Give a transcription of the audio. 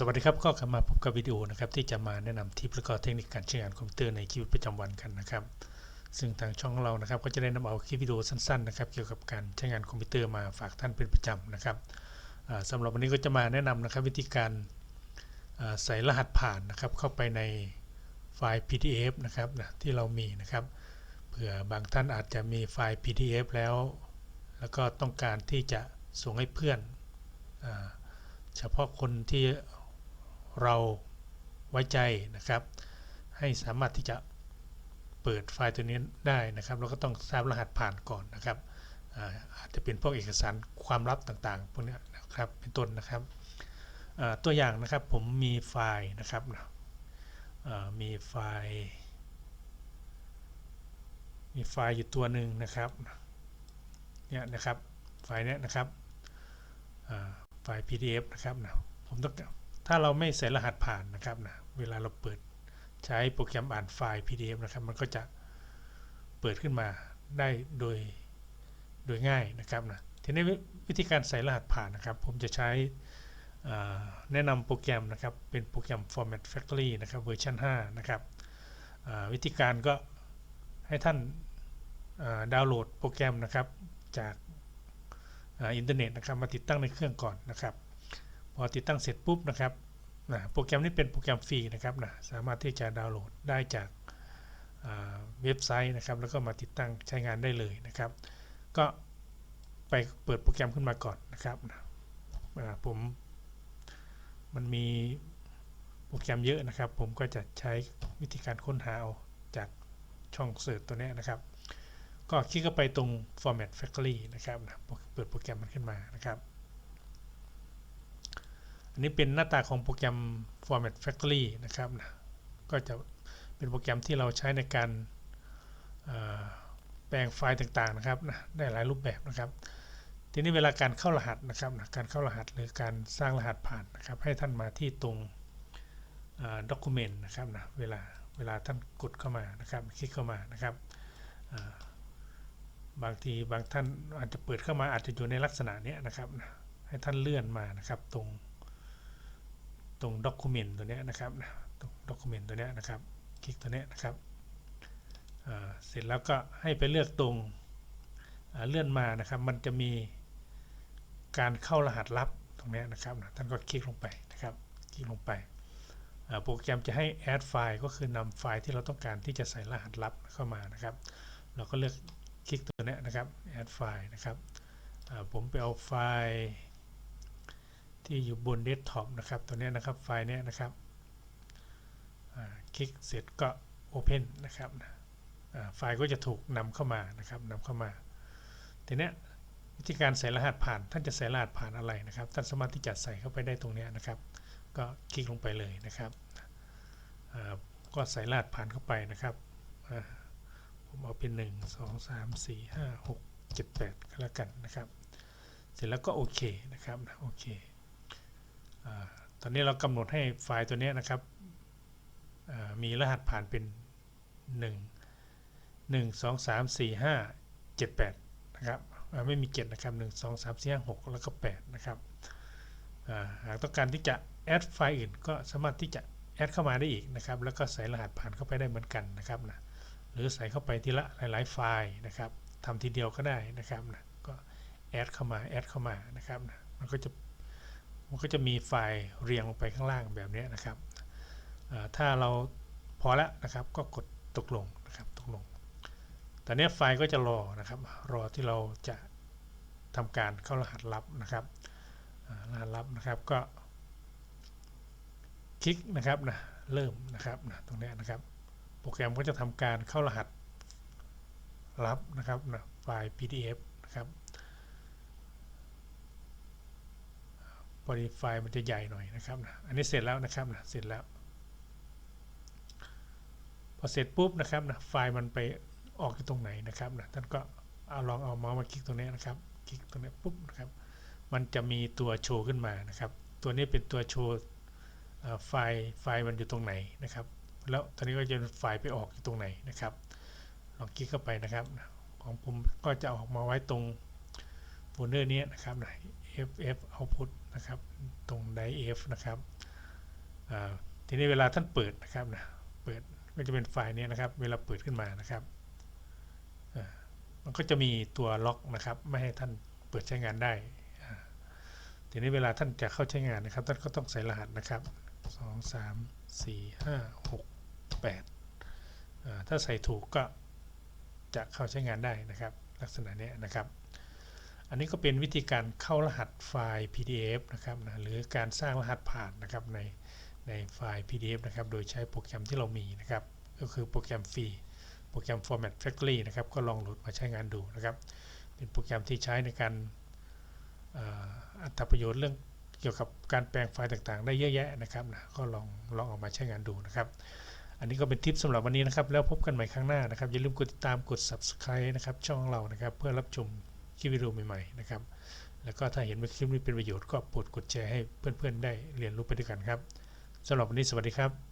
สวัสดีครับก็กลับมาพบกับวิดีโอนะครับที่จะมาแนะนำทิปและก็เทคนิคการใช้งานคอมพิวเตอร์ในชีวิตประจำวันกันนะครับ ซึ่งทางช่องเรานะครับก็จะได้นำเอาคลิปวิดีโอสั้นๆนะครับเกี่ยวกับการใช้งานคอมพิวเตอร์มาฝากท่านเป็นประจำนะครับอ่าสำหรับวันนี้ก็จะมาแนะนำนะครับวิธีการใส่รหัสผ่านนะครับเข้าไปในไฟล์ PDF นะครับนะที่เรามีนะครับเผื่อบางท่านอาจจะมีไฟล์ PDF แล้ว แล้วก็ต้องการที่จะส่งให้เพื่อนอเฉพาะคนที่ เราไว้ใจนะครับ ให้สามารถที่จะเปิดไฟล์ตัวนี้ได้นะครับ เราก็ต้องทราบรหัสผ่านก่อนนะครับอาจจะเป็นพวกเอกสารความลับต่างๆพวกนี้นะครับเป็นต้นนะครับตัวอย่างนะครับผมมีไฟล์นะครับมีไฟล์ มีไฟล์อยู่ตัวหนึ่งนะครับเนี่ยนะครับไฟล์เนี้ยนะครับไฟล์ PDF นะครับผมต้อง ถ้าเราไม่ใส่รหัสผ่านนะครับนะเวลาเราเปิดใช้โปรแกรมอ่านไฟล์ PDF นะครับ มันก็จะเปิดขึ้นมาได้โดยโดยง่ายนะครับนะทีนี้วิธีการใส่รหัสผ่านนะครับ ผมจะใช้แนะนำโปรแกรมนะครับ เป็นโปรแกรม Format Factory นะครับเวอร์ชัน5นะครับวิธีการก็ให้ท่านดาวน์โหลดโปรแกรมนะครับจากอินเทอร์เน็ตนะครับมาติดตั้งในเครื่องก่อนนะครับ พอติดตั้งเสร็จปุ๊บนะครับนะโปรแกรมนี้เป็นโปรแกรมฟรีนะครับนะสามารถที่จะดาวน์โหลดได้จากเว็บไซต์นะครับ แล้วก็มาติดตั้งใช้งานได้เลยนะครับ ก็ไปเปิดโปรแกรมขึ้นมาก่อนนะครับนะผมมันมีโปรแกรมเยอะนะครับ ผมก็จะใช้วิธีการค้นหาเอาจากช่องเสิร์ชตัวนี้นะครับ ก็คลิกเข้าไปตรง format factory นะครับนะเปิดโปรแกรมมันขึ้นมานะครับ อันนี้เป็นหน้าตาของโปรแกรม format factory นะครับนะก็จะเป็นโปรแกรมที่เราใช้ในการแปลงไฟล์ต่างๆนะครับนะได้หลายรูปแบบนะครับ ทีนี้เวลาการเข้ารหัสนะครับนะการเข้ารหัสหรือการสร้างรหัสผ่านนะครับ ให้ท่านมาที่ตรง document นะครับนะเวลาเวลาท่านกดเข้ามานะครับ คลิกเข้ามานะครับบางทีบางท่านอาจจะเปิดเข้ามาอาจจะอยู่ในลักษณะนี้นะครับ ให้ท่านเลื่อนมานะครับตรง ตรงด็อกิเมนต์ตัวนี้นะครับตรงด็อกิเมนต์ตัวนี้นะครับ คลิกตัวนี้นะครับเสร็จแล้วก็ให้ไปเลือกตรงเลื่อนมานะครับ มันจะมีการเข้ารหัสลับตรงนี้นะครับท่านก็คลิกลงไปนะครับ คลิกลงไปโปรแกรมจะให้ add ไฟล์ก็คือนำไฟล์ที่เราต้องการที่จะใส่รหัสลับเข้ามานะครับ เราก็เลือกคลิกตัวนี้นะครับ add ไฟล์นะครับผมไปเอาไฟล์ ที่อยู่บนเดสก์ท็อปนะครับตัวนี้นะครับไฟล์นี้นะครับคลิกเสร็จก็ Open นะครับไฟล์ก็จะถูกนำเข้ามานะครับนำเข้ามาทีนี้วิธีการใส่รหัสผ่าน ท่านจะใส่รหัสผ่านอะไรนะครับ ท่านสามารถที่จะใส่เข้าไปได้ตรงนี้นะครับ ก็คลิกลงไปเลยนะครับก็ใส่รหัสผ่านเข้าไปนะครับผมเอาเป็น 1 2 3 4 5 6 7 8ก็แล้วกันนะครับ เสร็จแล้วก็โอเคนะครับโอเค ตอนนี้เรากำหนดให้ไฟล์ตัวนี้นะครับมีรหัสผ่านเป็น 1 1 2 3 4 5 7 8นะครับไม่มี7นะครับ 1 2 3 4 5 6 แล้วก็8นะครับหากต้องการที่จะแอดไฟล์อื่นก็สามารถที่จะแอดเข้ามาได้อีกนะครับ แล้วก็ใส่รหัสผ่านเข้าไปได้เหมือนกันนะครับนะหรือใส่เข้าไปทีละหลาย ๆ ไฟล์นะครับทำทีเดียวก็ได้นะครับนะก็แอดเข้ามาแอดเข้ามานะครับนะมันก็จะ มันก็จะมีไฟล์เรียงลงไปข้างล่างแบบนี้นะครับ ถ้าเราพอแล้วนะครับก็กดตกลงนะครับตกลงแตอนนี้ยไฟล์ก็จะรอนะครับ รอที่เราจะทำการเข้ารหัสลับนะครับรหัสลับนะครับก็ คลิกนะครับนะเริ่มนะครับนะตรงนี้นะครับ โปรแกรมก็จะทำการเข้ารหัสรับนะครับนะไฟล์ PDF นะครับ พอดีไฟล์มันจะใหญ่หน่อยนะครับนะอันนี้เสร็จแล้วนะครับนะเสร็จแล้ว พอเสร็จปุ๊บนะครับนะไฟล์มันไปออกที่ตรงไหนนะครับนะท่านก็เอาลองเอาเมาส์มาคลิกตรงนี้นะครับ คลิกตรงนี้ปุ๊บนะครับ มันจะมีตัวโชว์ขึ้นมานะครับ ตัวนี้เป็นตัวโชว์ไฟล์ไฟล์มันอยู่ตรงไหนนะครับ แล้วตอนนี้ก็จะไฟล์ไปออกตรงไหนนะครับ ลองคลิกเข้าไปนะครับ ของผมก็จะออกมาไว้ตรงโฟลเดอร์นี้นะครับนะ ff output นะครับตรง d i e f นะครับทีนี้เวลาท่านเปิดนะครับนะเปิดก็จะเป็นไฟล์เนี้นะครับ เวลาเปิดขึ้นมานะครับมันก็จะมีตัวล็อกนะครับ ไม่ให้ท่านเปิดใช้งานได้ทีนี้เวลาท่านจะเข้าใช้งานนะครับ ท่านก็ต้องใส่รหัสนะครับสองสามสี่ห้าหกแปดถ้าใส่ถูกก็จะเข้าใช้งานได้นะครับ ลักษณะเนี้ยนะครับ อันนี้ก็เป็นวิธีการเข้ารหัสไฟล์ PDF นะครับนะหรือการสร้างรหัสผ่านนะครับในในไฟล์ PDF นะครับ โดยใช้โปรแกรมที่เรามีนะครับ ก็คือโปรแกรมฟรีโปรแกรม Format Factory นะครับ ก็ลองโหลดมาใช้งานดูนะครับ เป็นโปรแกรมที่ใช้ในการอัตประโยชน์เรื่องเกี่ยวกับการแปลงไฟล์ต่างๆ ได้เยอะแยะนะครับนะก็ลองลองออกมาใช้งานดูนะครับ อันนี้ก็เป็นทิปสำหรับวันนี้นะครับ แล้วพบกันใหม่ครั้งหน้านะครับ อย่าลืมกดติดตามกด Subscribe นะครับช่องเรานะครับ เพื่อรับชม คลิปวิดีโอใหม่ๆนะครับ แล้วก็ถ้าเห็นว่าคลิปนี้เป็นประโยชน์ก็โปรดกดแชร์ให้เพื่อนๆได้เรียนรู้ไปด้วยกันครับสำหรับวันนี้สวัสดีครับ